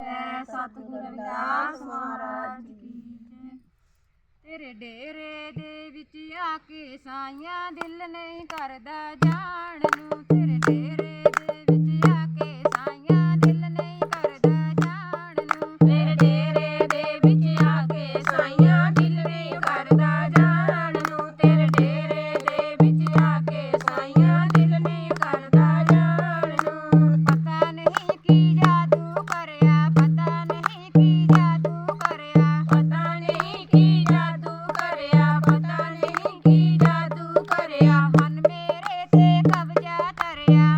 ਸਤਿਗੁਰ ਮਹਾਰਾਜ ਤੇਰੇ ਡੇਰੇ ਦੇ ਵਿੱਚ ਆ ਕੇ ਸਾਈਆਂ ਦਿਲ ਨਹੀਂ ਕਰਦਾ ਜਾਣ ਨੂੰ। ਤੇਰੇ yeah.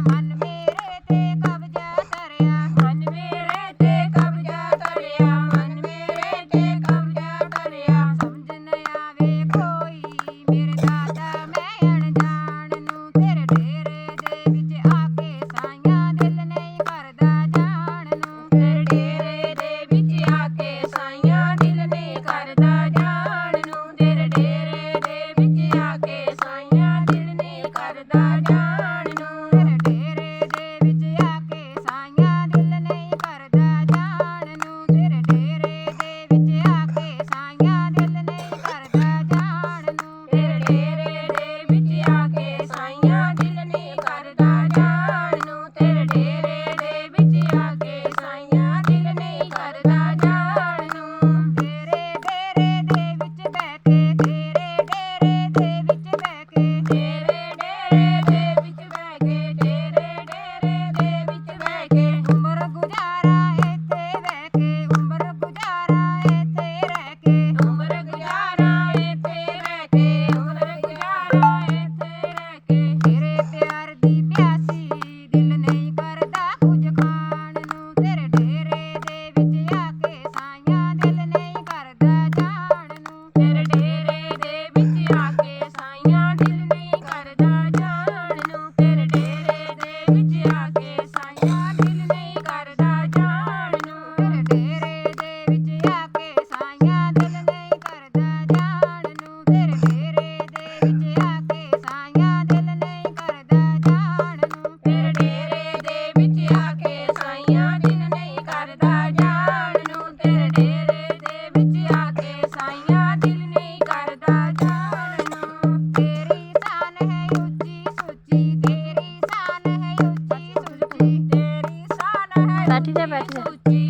बैठी जाए बैठी जाए